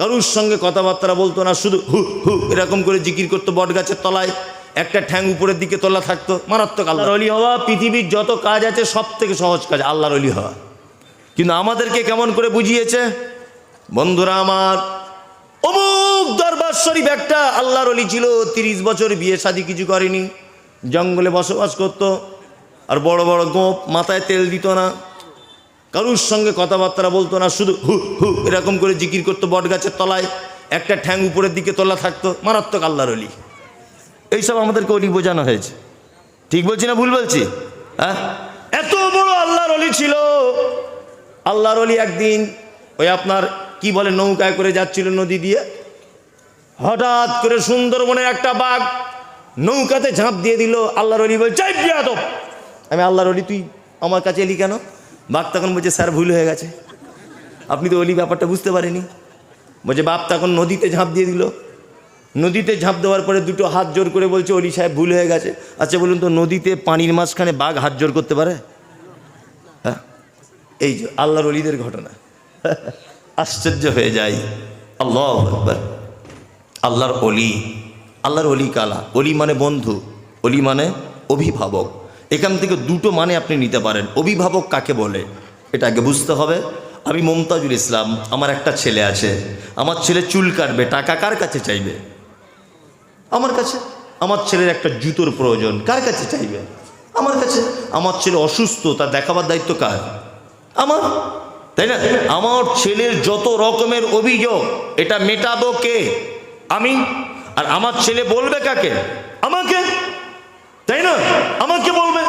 কারুর সঙ্গে কথাবার্তা বলতো না, শুধু হু হু এরকম করে জিকির করতো বট গাছের তলায়। একটা ঠ্যাং উপরের দিকে তোলা থাকতো। মারাত্মক আল্লাহর অলি হওয়া পৃথিবীর যত কাজ আছে সব থেকে সহজ কাজ আল্লাহর অলি হওয়া। কিন্তু আমাদেরকে কেমন করে বুঝিয়েছে? বন্ধুরা আমার, অমুক দরবার শরীফ একটা আল্লাহর অলি ছিল, তিরিশ বছর বিয়ে শাদি কিছু করেনি। জঙ্গলে বসবাস করতো, আর বড় বড় গোপ মাথায় তেল দিত না। কারুর সঙ্গে কথাবার্তা বলতো না, শুধু হু হু এরকম করে জিকির করতো বট গাছের তলায়। একটা ঠ্যাং উপরের দিকে তোলা থাকতো, মারাত্মক আল্লাহর অলি এইসব আমাদেরকে অলি বোঝানো হয়েছে। ঠিক বলছি না ভুল বলছি? হ্যাঁ? এত বড় আল্লাহর অলি ছিল। আল্লাহর অলি একদিন ওই আপনার কি বলে, নৌকায় করে যাচ্ছিল নদী দিয়ে। হঠাৎ করে সুন্দরবনের একটা বাঘ নৌকাতে ঝাঁপ দিয়ে দিল। আল্লাহর অলি বলে চাই বিয়াদব! আমি আল্লাহর অলি তুই আমার কাছে এলি কেন? বাঘ তখন বলছে, স্যার, ভুল হয়ে গেছে। আপনি তো অলি ব্যাপারটা বুঝতে পারেনি বলছে, বাপ তখন নদীতে ঝাঁপ দিয়ে দিল। নদীতে ঝাঁপ দেওয়ার পরে দুটো হাত জোর করে বলছে অলি সাহেব, ভুল হয়ে গেছে। আচ্ছা বলুন তো, নদীতে পানির মাঝখানে বাঘ হাত জোর করতে পারে? হ্যাঁ? এই যে আল্লাহর অলিদের ঘটনা। আশ্চর্য হয়ে যায়। আল্লাহ আল্লাহর অলি আল্লাহর অলি কালা। অলি মানে বন্ধু। অলি মানে অভিভাবক। এখান থেকে দুটো মানে আপনি নিতে পারেন। অভিভাবক কাকে বলে? এটা আগে বুঝতে হবে। আমি মমতাজুল ইসলাম, আমার একটা ছেলে আছে। আমার ছেলে চুল কাটবে, টাকা কার কাছে চাইবে? আমার কাছে। আমার ছেলের একটা জুতোর প্রয়োজন, কার কাছে চাইবে? আমার কাছে। আমার ছেলে অসুস্থ, তার দেখাবার দায়িত্ব কার? আমার। তাই না? আমার ছেলের যত রকমের অভিযোগ, এটা মেটাবো কে? আমি। আর আমার ছেলে বলবে কাকে? আমাকে। তাই না? আমাকে বলবে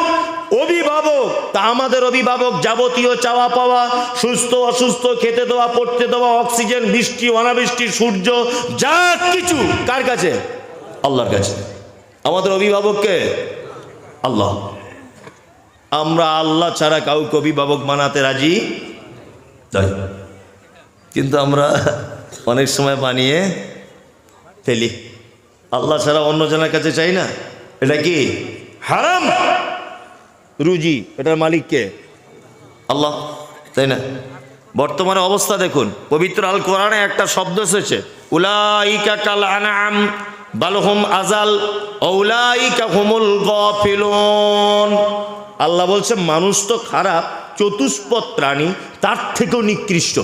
অভিভাবক, তা আমাদের অভিভাবক যাবতীয় চাওয়া পাওয়া, সুস্থ, অসুস্থ, খেতে দেওয়া, পড়তে দেওয়া, অক্সিজেন, বৃষ্টি, অনাবৃষ্টি, সূর্য, যা কিছু, কার কাছে? আল্লাহর কাছে। আমাদের অভিভাবককে? আল্লাহ। আমরা আল্লাহ ছাড়া কাউকে অভিভাবক বানাতে রাজি নই। কিন্তু আমরা অনেক সময় বানিয়ে ফেলি। আল্লাহ ছাড়া অন্য জনের কাছে চাই না। এটা কি? হারাম? রুজি, এটার মালিককে আল্লাহ, তাই না? বর্তমানে অবস্থা দেখুন, পবিত্র আল কোরআনে একটা শব্দ এসেছে, উলাইকা কাল আনাম বালহুম আজাল ঔলাইকা হুমুল গফিলুন। আল্লাহ বলছে, মানুষ তো খারাপ, চতুষ্পদ প্রাণী, তার থেকেও নিকৃষ্ট।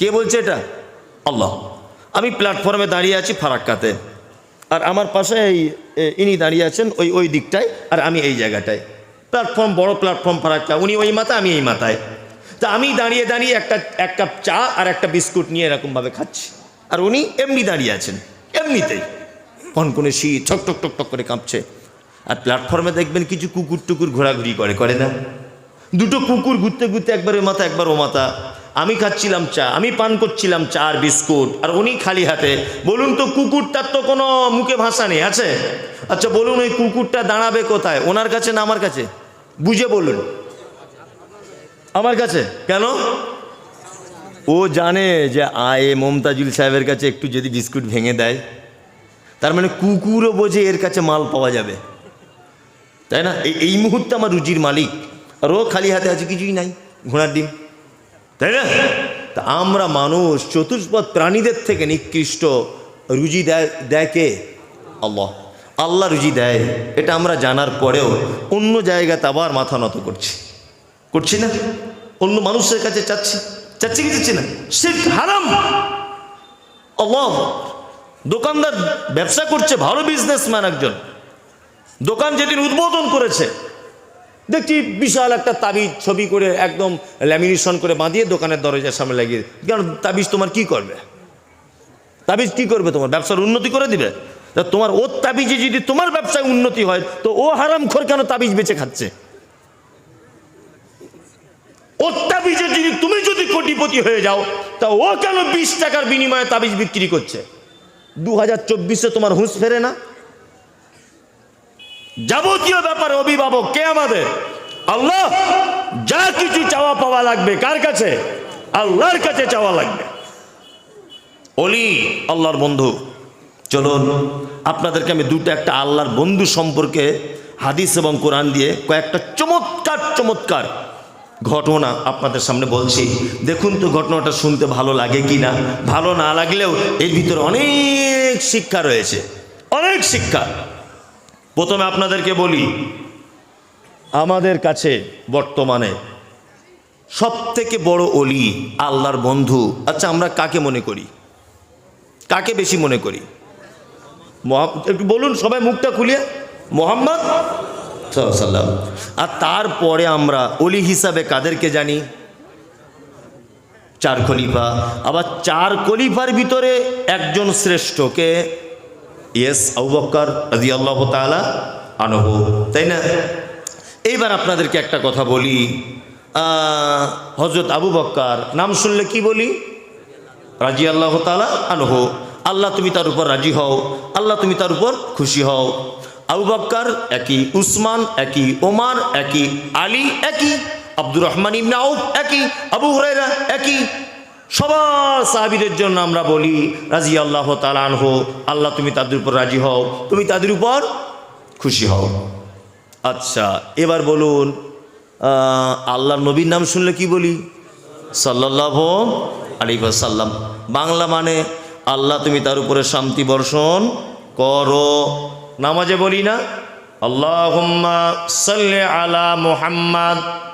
কে বলছে এটা? আল্লাহ। আমি প্ল্যাটফর্মে দাঁড়িয়ে আছি ফারাক্কাতে, আর আমার পাশে এই ইনি দাঁড়িয়ে আছেন ওই ওই দিকটায়, আর আমি এই জায়গাটায়। প্ল্যাটফর্ম, বড় প্ল্যাটফর্ম ফারাক্কা উনি ওই মাথায়, আমি এই মাথায়। তা আমি দাঁড়িয়ে দাঁড়িয়ে একটা, এক কাপ চা আর একটা বিস্কুট নিয়ে এরকমভাবে খাচ্ছি। আর উনি এমনি দাঁড়িয়ে আছেন, এমনিতেই। কনকনে শীত, ঠক টক টক টক করে কাঁপছে। আর প্ল্যাটফর্মে দেখবেন কিছু কুকুর টুকুর ঘোরাঘুরি করে করে না? দুটো কুকুর ঘুরতে ঘুরতে একবার ও মাথা একবার ও মাথা। আমি খাচ্ছিলাম চা, আমি পান করছিলাম চা আর বিস্কুট, আর উনি খালি হাতে। বলুন তো, কুকুরটার তো কোনো মুখে ভাষা নেই, আছে? আচ্ছা বলুন, ওই কুকুরটা দাঁড়াবে কোথায়? ওনার কাছে না আমার কাছে? বুঝে বলুন। আমার কাছে? কেন? ও জানে যে আয়ে মমতাজুল সাহেবের কাছে একটু যদি বিস্কুট ভেঙে দেয়, তার মানে কুকুরও বোঝে এর কাছে মাল পাওয়া যাবে। তাই না? এই মুহূর্তে আমার রুজির মালিক, আর ও খালি হাতে আছে, কিছুই নাই, ঘোড়ার ডিম। তাই না? তা আমরা মানুষ চতুষ্পদ প্রাণীদের থেকে নিকৃষ্ট। রুজি দেয় দেয় কে? আল্লাহ। আল্লাহ রুজি দেয়। এটা আমরা জানার পরেও অন্য জায়গাতে আবার মাথা নত করছি। করছি না? অন্য মানুষের কাছে চাচ্ছি। চাচ্ছি কি চাচ্ছি না? সে হারাম। আল্লাহ। দোকানদার ব্যবসা করছে, ভালো বিজনেসম্যান একজন। দোকান যেদিন উদ্বোধন করেছে দেখছি বিশাল একটা তাবিজ ছবি করে একদম ল্যামিনেশন করে বাঁধিয়ে দোকানের দরজার সামনে লাগিয়ে কারণ তাবিজ তোমার কি করবে? তাবিজ কি করবে তোমার? ব্যবসার উন্নতি করে দিবে? তা তোমার ওর তাবিজে যদি তোমার ব্যবসায় উন্নতি হয়, তো ও হারাম খোর কেন তাবিজ বেচে খাচ্ছে? ওর তাবিজে যদি তুমি যদি কোটিপতি হয়ে যাও, তা ও কেন বিশ টাকার বিনিময়ে তাবিজ বিক্রি করছে? দু হাজার চব্বিশে তোমার হুঁশ ফেরে না? যাবতীয় ব্যাপার অভিভাবক, কে আমাদের? আল্লাহ, যা কিছু চাওয়া পাওয়া লাগবে, কার কাছে? আল্লাহর কাছে চাওয়া লাগবে। অলি, আল্লাহর বন্ধু। চলুন, আপনাদেরকে আমি দুটো একটা আল্লাহর বন্ধু সম্পর্কে হাদিস এবং কোরআন দিয়ে কয়েকটা চমৎকার চমৎকার ঘটনা আপনাদের সামনে বলছি। দেখুন তো ঘটনাটা শুনতে ভালো লাগে কি না ভালো না লাগলেও এর ভিতরে অনেক শিক্ষা রয়েছে। অনেক শিক্ষা। প্রথমে আপনাদেরকে বলি, আমাদের কাছে বর্তমানে সব থেকে বড় অলি আল্লাহর বন্ধু। আচ্ছা আমরা কাকে মনে করি? কাকে বেশি মনে করি? একটু বলুন সবাই মুখটা খুলিয়ে। মোহাম্মদ সাল্লাম আর তারপরে আমরা অলি হিসাবে কাদেরকে জানি? চার খলিফা। আবার চার খলিফার ভিতরে একজন শ্রেষ্ঠকে ইয়েস আবু বক্কর রাজি আল্লাহ তালা আনহু। তাই না? এইবার আপনাদেরকে একটা কথা বলি। হজরত আবু বক্কর নাম শুনলে কি বলি? রাজি আল্লাহ তালা আনহু। আল্লাহ তুমি তার উপর রাজি হও। আল্লাহ তুমি তার উপর খুশি হও। আবু বক্কর একই, উসমান একই, ওমার একই, আলী একই, আব্দুর রহমান ইবনে একই, আবু হরাইরা একই সবার সাহাবিদের জন্য আমরা বলি রাজি আল্লাহ তালা আনহু আল্লাহ তুমি তাদের উপর রাজি হও তুমি তাদের উপর খুশি হও। আচ্ছা এবার বলুন আহ, আল্লাহর নবীর নাম শুনলে কি বলি? সাল্লাহ সাল্লাম বাংলা মানে আল্লাহ তুমি তার উপরে শান্তি বর্ষণ করো। নামাজে বলি না আল্লাহ সাল্লে আলা মোহাম্মদ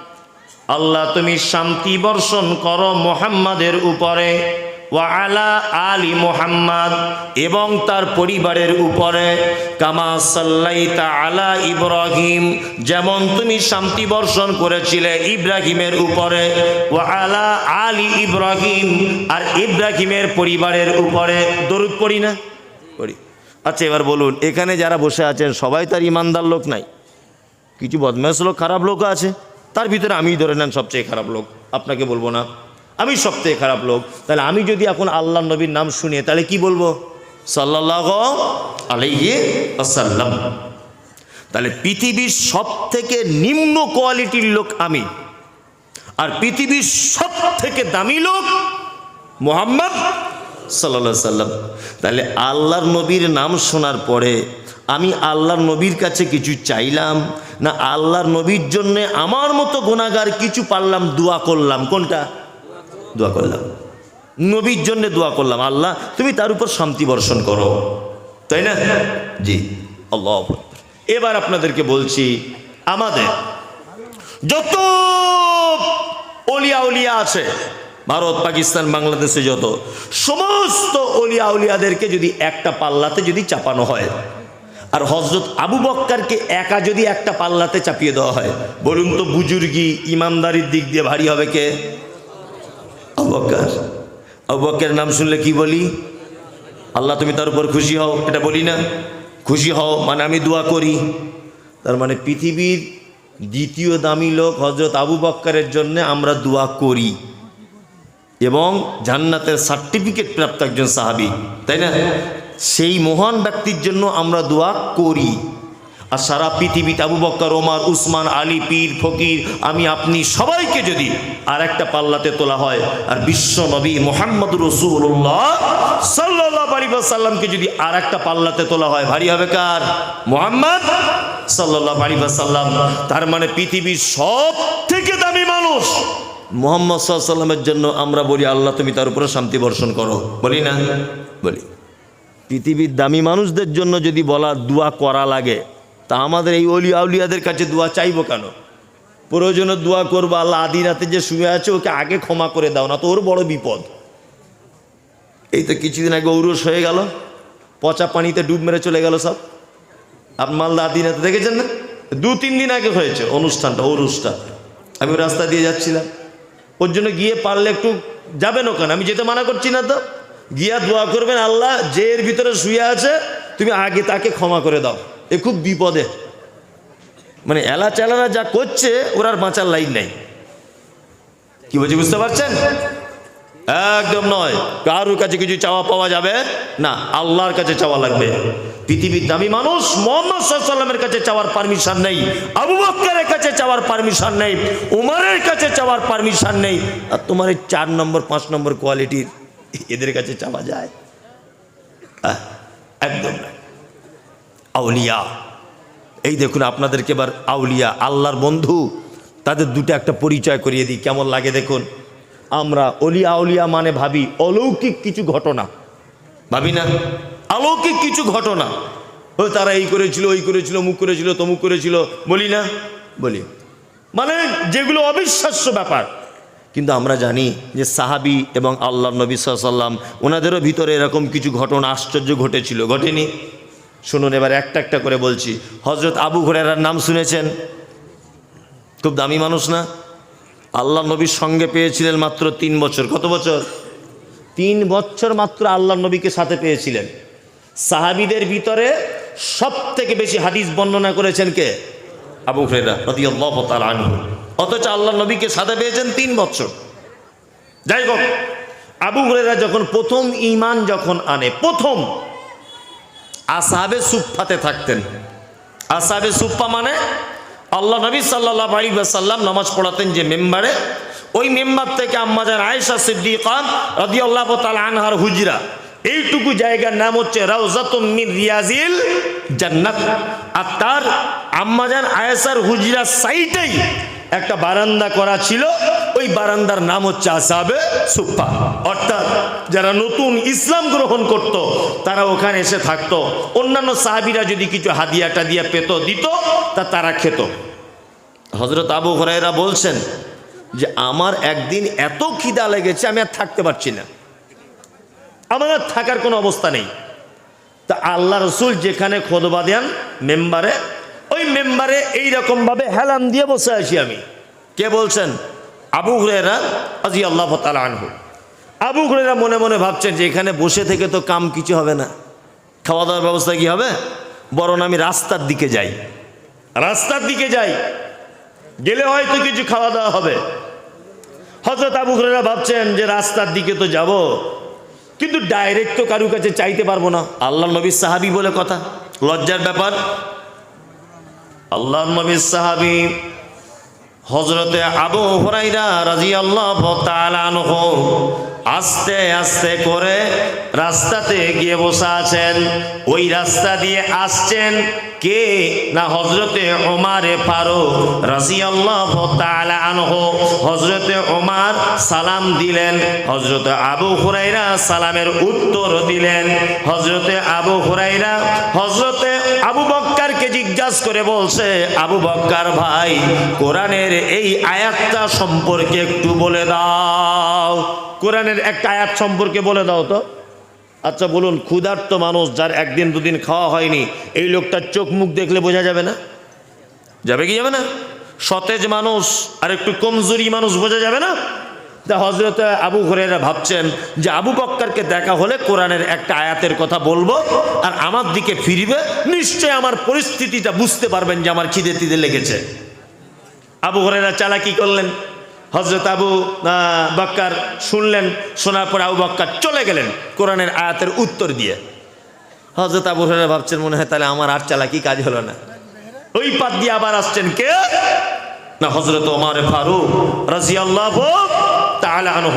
আল্লাহ তুমি শান্তি বর্ষণ করো মোহাম্মদের উপরে, ওয়া আলা মোহাম্মদ এবং তার পরিবারের উপরে, কামা সাল্লাইতা আলা ইব্রাহিম, যেমন তুমি শান্তি বর্ষণ করেছিলে ইব্রাহিমের উপরে, ওয়া আলা ইব্রাহিম, আর ইব্রাহিমের পরিবারের উপরে। দরুদ পড়ি না? পড়ি। আচ্ছা এবার বলুন, এখানে যারা বসে আছেন, সবাই তার ইমানদার লোক নাই? কিছু বদমাস লোক, খারাপ লোক আছে? তার ভিতরে আমি ধরে নেন সবচেয়ে খারাপ লোক, আপনাকে বলব না। আমি সবচেয়ে খারাপ লোক। তাহলে আমি যদি এখন আল্লাহ নবীর নাম শুনি, তাহলে কি বলব? সাল্লাহ আসাল্লাম তাহলে পৃথিবীর সব থেকে নিম্ন কোয়ালিটির লোক আমি। আর পৃথিবীর সব থেকে দামি লোক মোহাম্মদ সাল্লা সাল্লাম তাহলে আল্লাহর নবীর নাম শোনার পরে আমি আল্লাহর নবীর কাছে কিছু চাইলাম, না আল্লাহর নবীর জন্য আমার মতো গুণাগার কিছু পারলাম, দোয়া করলাম। কোনটা? দোয়া করলাম। নবীর জন্য দোয়া করলাম, আল্লাহ, তুমি তার উপর শান্তি বর্ষণ করো। তাই না? জি, আল্লাহ। এবার আপনাদেরকে বলছি, আমাদের যত অলিয়া উলিয়া আছে, ভারত, পাকিস্তান, বাংলাদেশে যত, সমস্ত অলিয়া উলিয়াদেরকে যদি একটা পাল্লাতে যদি চাপানো হয় আর হজরত আবু বক্কারকে একা যদি একটা পাল্লাতে চাপিয়ে দেওয়া হয়, বলুন তো বুজুর্গি ইমানদারির দিক দিয়ে ভারী হবে কে? আবু বক্কার। আবু বক্কারের নাম শুনলে কি বলি? আল্লাহ তুমি তার উপর খুশি হও, এটা বলি না। খুশি হও মানে আমি দোয়া করি। তার মানে পৃথিবীর দ্বিতীয় দামি লোক হজরত আবু বক্কারের জন্য আমরা দোয়া করি। এবং জান্নাতের সার্টিফিকেট প্রাপ্ত একজন সাহাবি, তাই না? সেই মহান ব্যক্তির জন্য আমরা দোয়া করি। আর সারা পৃথিবীতে আবু বক্কর ওমার, উসমান, আলী, পীর, ফকির, আমি, আপনি সবাইকে যদি আর একটা পাল্লাতে তোলা হয়, আর বিশ্ব নবী মোহাম্মদ রসুল্লাহ সাল্লাহ আলী সাল্লামকে যদি আর একটা পাল্লাতে তোলা হয়, ভারী হবে কার? মোহাম্মদ সাল্লাহ আলী সাল্লাম তার মানে পৃথিবীর সব থেকে দামি মানুষ। মোহাম্মদ সাল্লামের জন্য আমরা বলি, আল্লাহ তুমি তার উপরে শান্তি বর্ষণ করো। বলি না? বলি। পৃথিবীর দামি মানুষদের জন্য যদি বলা দোয়া করা লাগে, তা আমাদের এই অলি আউলিয়াদের কাছে দোয়া চাইব কেন? প্রয়োজনে দোয়া করব, আল্লাহ আদি রাতে যে শুয়ে আছে, ওকে আগে ক্ষমা করে দাও, না তো ওর বড় বিপদ। এই তো কিছুদিন আগে ঔরস হয়ে গেল, পচা পানিতে ডুব মেরে চলে গেল সব। আর মালদা আদি রাতে দেখেছেন না? দু তিন দিন আগে হয়েছে অনুষ্ঠানটা, ঔরসটা। আমি রাস্তা দিয়ে যাচ্ছিলাম। ওর জন্য গিয়ে পারলে একটু যাবেন ওখানে, আমি যেতে মানা করছি না তো। গিয়া দোয়া করবেন, আল্লাহ যে এর ভিতরে শুয়ে আছে, তুমি আগে তাকে ক্ষমা করে দাও। এ খুব বিপদে। মানে এলা চালারা যা করছে, ওর আর বাঁচার লাইন নেই। কি বলছি, বুঝতে পারছেন? একদম নয়। কারোর কাছে কিছু চাওয়া পাওয়া যাবে? না, আল্লাহর কাছে চাওয়া লাগবে। পৃথিবীর দামি মানুষ মোহাম্মদ কাছে চাওয়ার পারমিশন নেই। আবু বক্করের কাছে চাওয়ার পারমিশন নেই। উমারের কাছে চাওয়ার পারমিশন নেই। আর তোমার এই চার নম্বর, পাঁচ নম্বর কোয়ালিটির এদের কাছে চাওয়া যায়? একদম আউলিয়া, এই দেখুন আপনাদেরকে এবার আউলিয়া, আল্লাহর বন্ধু, তাদের দুটো একটা পরিচয় করিয়ে দিই, কেমন লাগে দেখুন? আমরা অলিয়া আউলিয়া মানে ভাবি অলৌকিক কিছু ঘটনা। ভাবি না? অলৌকিক কিছু ঘটনা। ও তারা এই করেছিল, ওই করেছিল মুখ করেছিল, তমুক করেছিল। বলি না? বলি। মানে যেগুলো অবিশ্বাস্য ব্যাপার। কিন্তু আমরা জানি যে সাহাবি এবং আল্লাহ নবী সাল্লাম ওনাদেরও ভিতরে এরকম কিছু ঘটনা আশ্চর্য ঘটেছিল, ঘটেনি? শুনুন, এবার একটা একটা করে বলছি। হজরত আবু ঘোরেরার নাম শুনেছেন? খুব দামি মানুষ না? আল্লাহ নবীর সঙ্গে পেয়েছিলেন মাত্র তিন বছর। কত বছর? তিন বছর মাত্র আল্লাহ নবীকে সাথে পেয়েছিলেন। সাহাবিদের ভিতরে সব থেকে বেশি হাদিস বর্ণনা করেছেন কে? আবু হুরেরা রাদিয়াল্লাহু আনহু। অথচ আল্লাহ নবীকে সাদা পেয়েছেন তিন বছর। যাই হোক, আবু হুরেরা যখন প্রথম ইমান যখন আনে, প্রথম আসাবে সুফাতে থাকতেন। আসাবে সুফা মানে আল্লাহ নবী সাল্লাহ আলী সাল্লাম নামাজ পড়াতেন যে মেম্বারে, ওই মেম্বার থেকে আম্মাজান আয়েশা সিদ্দিকান রদি আল্লাহ তাল আনহার হুজরা। এইটুকু জায়গার নাম হচ্ছে রাউজাতুম রিয়াজিল জান্নাত। আর তার আম্মাজান আয়েশার হুজরা সাইটেই একটা বারান্দা করা ছিল, ওই বারান্দার নাম হচ্ছে আসাবে সুপ্পা। অর্থাৎ যারা নতুন ইসলাম গ্রহণ করত, তারা ওখানে এসে থাকতো। অন্যান্য সাহাবিরা যদি কিছু হাদিয়াটা দিয়ে পেত, দিত, তা তারা খেত। হজরত আবু হরাইরা বলছেন যে, আমার একদিন এত খিদা লেগেছে, আমি আর থাকতে পারছি না। আমার আর থাকার কোনো অবস্থা নেই। তা আল্লাহ রসুল যেখানে খোদবা দেন, মেম্বারে ওই মেম্বারে এইরকমভাবে হেলান দিয়ে বসে আছি আমি। কে বলছেন? আবু হুরেরা আজি আল্লাহ তালা আনহু। আবু হুরেরা মনে মনে ভাবছেন যে এখানে বসে থেকে তো কাম কিছু হবে না। খাওয়া দাওয়ার ব্যবস্থা কি হবে? বরং আমি রাস্তার দিকে যাই। রাস্তার দিকে যাই। গেলে হয়তো কিছু খাওয়া দাওয়া হবে। হজরত আবু হুরেরা ভাবছেন যে রাস্তার দিকে তো যাব। কিন্তু ডাইরেক্ট তো কারু কাছে চাইতে পারব না। আল্লাহ নবী সাহাবি বলে কথা। লজ্জার ব্যাপার। আল্লাহ নবী সাহাবি হজরতে আবু হরাইরা রাজি আল্লাহ আস্তে আস্তে করে রাস্তাতে গিয়ে বসে আছেন। ওই রাস্তা দিয়ে আসছেন কে? না হজরতে ওমারে ফারুক রাজি আল্লাহ আনহ। হজরতে ওমার সালাম দিলেন হজরতে আবু হুরাইরা সালামের উত্তর দিলেন হজরতে আবু হুরাইরা হজরতে জিজ্ঞাসা করে বলছে, আবু বক্কার ভাই, কোরআনের এই আয়াতটা সম্পর্কে একটু বলে দাও। কোরআনের একটা আয়াত সম্পর্কে বলে দাও তো। আচ্ছা বলুন, ক্ষুধার্ত মানুষ যার একদিন দুদিন খাওয়া হয়নি, এই লোকটার চোখ মুখ দেখলে বোঝা যাবে না? যাবে কি যাবে না? সতেজ মানুষ আর একটু কমজোরি মানুষ বোঝা যাবে না? তা হজরত আবু হরেরা ভাবছেন যে আবু বক্কারকে দেখা হলে কোরআনের একটা আয়াতের কথা বলব আর আমার দিকে ফিরবে, নিশ্চয় আমার পরিস্থিতিটা বুঝতে পারবেন যে আমার খিদে তিদে লেগেছে। আবু হরেরা চালাকি করলেন হজরত আবু বক্কার শুনলেন, শোনার পর আবু বক্কার চলে গেলেন কোরআনের আয়াতের উত্তর দিয়ে। হজরত আবু হরেরা ভাবছেন, মনে হয় তাহলে আমার আর চালাকি কাজ হলো না। ওই পাত দিয়ে আবার আসছেন কে? না হজরত ওমার ফারুক রাজিয়াল্লাহ আনহ।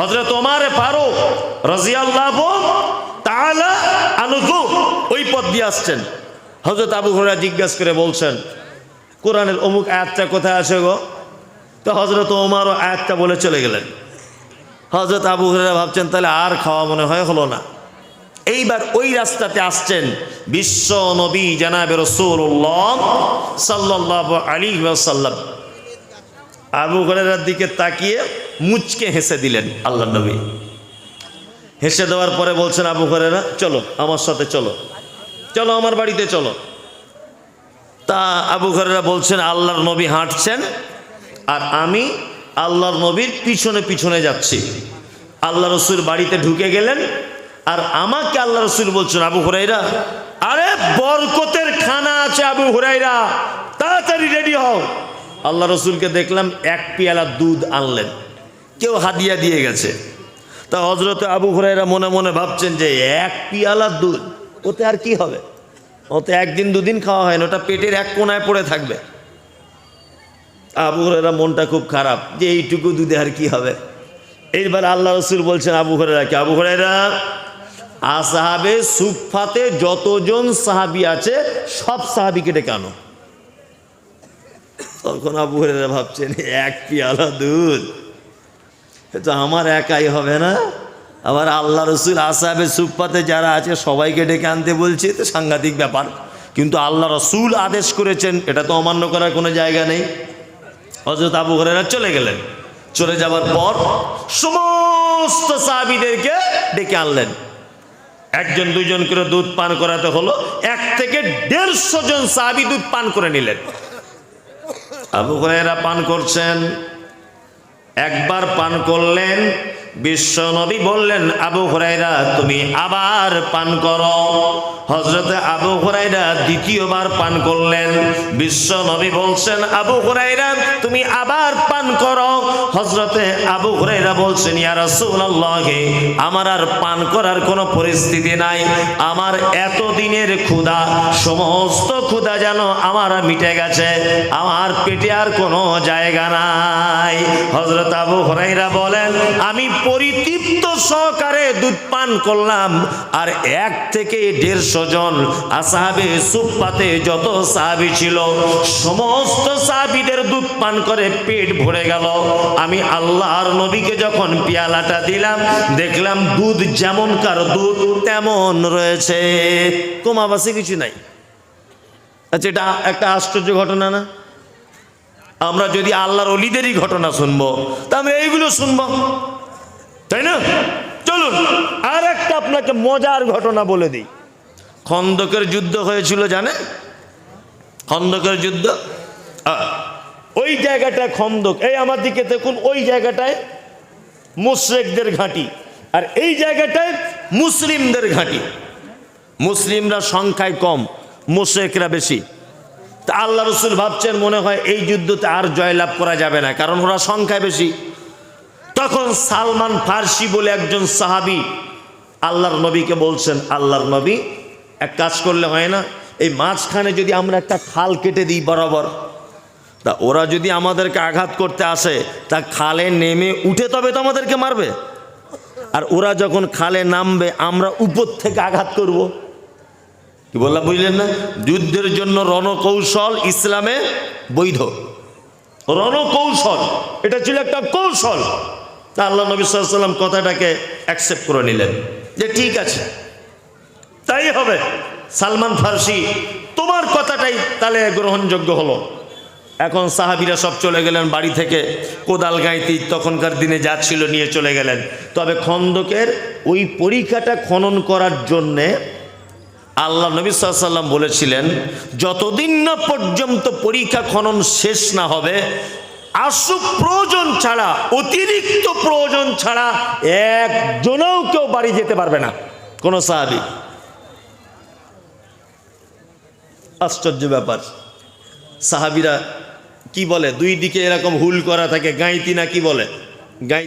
হজরত ওমার ফারুক রাজিয়াল্লাহ তাহলে আনহু ওই পথ দিয়ে আসছেন। হজরত আবু হরেরা জিজ্ঞাসা করে বলছেন, কোরআনের অমুক আয়াতটা কোথায় আছে গো? তো হজরত ওমারও আয়াতটা বলে চলে গেলেন। হজরত আবু হুরেরা ভাবছেন, তাহলে আর খাওয়া মনে হয় হলো না। এইবার ওই রাস্তাতে আসছেন বিশ্ব নবী জানাবে রসুল্লাহ সাল্লাহ আলী সাল্লাম আবু হুরেরার দিকে তাকিয়ে মুচকে হেসে দিলেন আল্লাহ নবী। হেসে দেওয়ার পরে বলছেন, আবু হুরেরা চলো, আমার সাথে চলো। চলো, আমার বাড়িতে চলো। তা আবু ঘরেরা বলছেন, আল্লাহর নবী হাঁটছেন আর আমি আল্লাহর নবীর পিছনে পিছনে যাচ্ছি। আল্লাহ রসুল বাড়িতে ঢুকে গেলেন আর আমাকে আল্লাহ রসুল বলছেন, আবু হুরাইরা আরে বরকতের খানা আছে আবু হুরাইরা তাড়াতাড়ি রেডি হও। আল্লাহ রসুলকে দেখলাম এক পেয়ালা দুধ আনলেন। কেউ হাদিয়া দিয়ে গেছে। তা হজরত আবু হুরাইরা মনে মনে ভাবছেন যে এক পিয়ালা দুধ, ওতে আর কি হবে? ওতে একদিন দুদিন খাওয়া হয় না, ওটা পেটের এক কোনায় পড়ে থাকবে। আবু হরেরা মনটা খুব খারাপ যে এইটুকু দুধে আর কি হবে? এইবার আল্লাহ রসুল বলছেন আবু হরেরাকে আবু হরেরা আসাহাবে সুফাতে যতজন সাহাবি আছে, সব সাহাবিকে ডেকে আনো। তখন আবু হুরায়রা ভাবছেন, এক পিয়ালা দুধ। তো আমার একাই হবে না। আবার আল্লাহ রসুল আসাবে সুপ্পাতে যারা আছে, সবাইকে ডেকে আনতে বলছে তো সাংঘাতিক ব্যাপার। কিন্তু আল্লাহ রসুল আদেশ করেছেন, এটা তো অমান্য করার কোনো জায়গা নেই। হজরত আবু হরেরা চলে গেলেন। চলে যাওয়ার পর সমস্ত সাহাবিদেরকে ডেকে আনলেন। একজন দুজন করে দুধ পান করাতে হলো। এক থেকে দেড়শো জন সাহাবি দুধ পান করে নিলেন। আবু হরেরা পান করছেন। একবার পান করলেন, বিশ্ব নবী বললেন, আবু হুরাইরা তুমি আবার পান করো। হজরতে আবু হুরাইরা দ্বিতীয়বার পান করলেন। বিশ্ব নবী বলছেন, আবু হুরাইরা তুমি আবার পান করো। হজরতে আবু হুরাইরা বলছেন, ইয়া রাসূলুল্লাহ, আমার আর পান করার কোনো পরিস্থিতি নাই। আমার এত দিনের ক্ষুধা, সমস্ত ক্ষুধা যেন আমার মিটে গেছে। আমার পেটে আর কোনো জায়গা নাই। হজরত আবু হরাইরা বলেন, আমি পরিতৃপ্ত সহকারে দুধ পান করলাম, আর এক থেকে দেড়শো জন আসাহাবে সুপ্পাতে যত সাহাবি ছিল, সমস্ত সাহাবিদের দুধ পান করে পেট ভরে গেল। আমি আল্লাহর নবীকে যখন পেয়ালাটা দিলাম, দেখলাম দুধ যেমন কার দুধ তেমন রয়েছে। কমাবাসে কিছু নাই। আচ্ছা এটা একটা আশ্চর্য ঘটনা না? আমরা যদি আল্লাহর অলিদেরই ঘটনা শুনব, তা আমরা এইগুলো শুনব। তাই না? চলুন আর একটা আপনাকে মজার ঘটনা বলে দিই। খন্দকের যুদ্ধ হয়েছিল জানে খন্দকের যুদ্ধ? ওই জায়গাটায় খন্দক। এই আমার দিকে দেখুন, ওই জায়গাটায় মুশ্রেকদের ঘাঁটি। আর এই জায়গাটায় মুসলিমদের ঘাঁটি। মুসলিমরা সংখ্যায় কম, মুশ্রেকরা বেশি। তা আল্লাহ রসুল ভাবছেন, মনে হয় এই যুদ্ধতে আর জয়লাভ করা যাবে না, কারণ ওরা সংখ্যায় বেশি। তখন সালমান ফার্সি বলে একজন সাহাবি আল্লাহর নবীকে বলছেন, আল্লাহর নবী, এক কাজ করলে হয় না, এই মাঝখানে যদি আমরা একটা খাল কেটে দিই বরাবর তা ওরা যদি আমাদেরকে আঘাত করতে আসে, তা খালে নেমে উঠে তবে তো আমাদেরকে মারবে। আর ওরা যখন খালে নামবে, আমরা উপর থেকে আঘাত করব। কি বললাম, বুঝলেন না? যুদ্ধের জন্য রণকৌশল ইসলামে বৈধ। রণকৌশল, এটা ছিল একটা কৌশল। তা আল্লাহ নবী সাল্লাম কথাটাকে অ্যাকসেপ্ট করে নিলেন। যে ঠিক আছে, তাই হবে। সালমান ফার্সি, তোমার কথাটাই তাহলে গ্রহণযোগ্য হলো। এখন সাহাবিরা সব চলে গেলেন বাড়ি থেকে। কোদাল গাইতি তখনকার দিনে যা ছিল নিয়ে চলে গেলেন। তবে খন্দকের ওই পরীক্ষাটা খনন করার জন্যে আল্লাহ নবী সাল্লাম বলেছিলেন, যতদিন না পর্যন্ত পরীক্ষা খনন শেষ না হবে, আশু প্রয়োজন ছাড়া, অতিরিক্ত প্রয়োজন ছাড়া একজনেও কেউ বাড়ি যেতে পারবে না। কোনো সাহাবি। আশ্চর্য ব্যাপার। সাহাবিরা কি বলে? দুই দিকে এরকম হুল করা থাকে গাঁইতি না কি বলে? গাই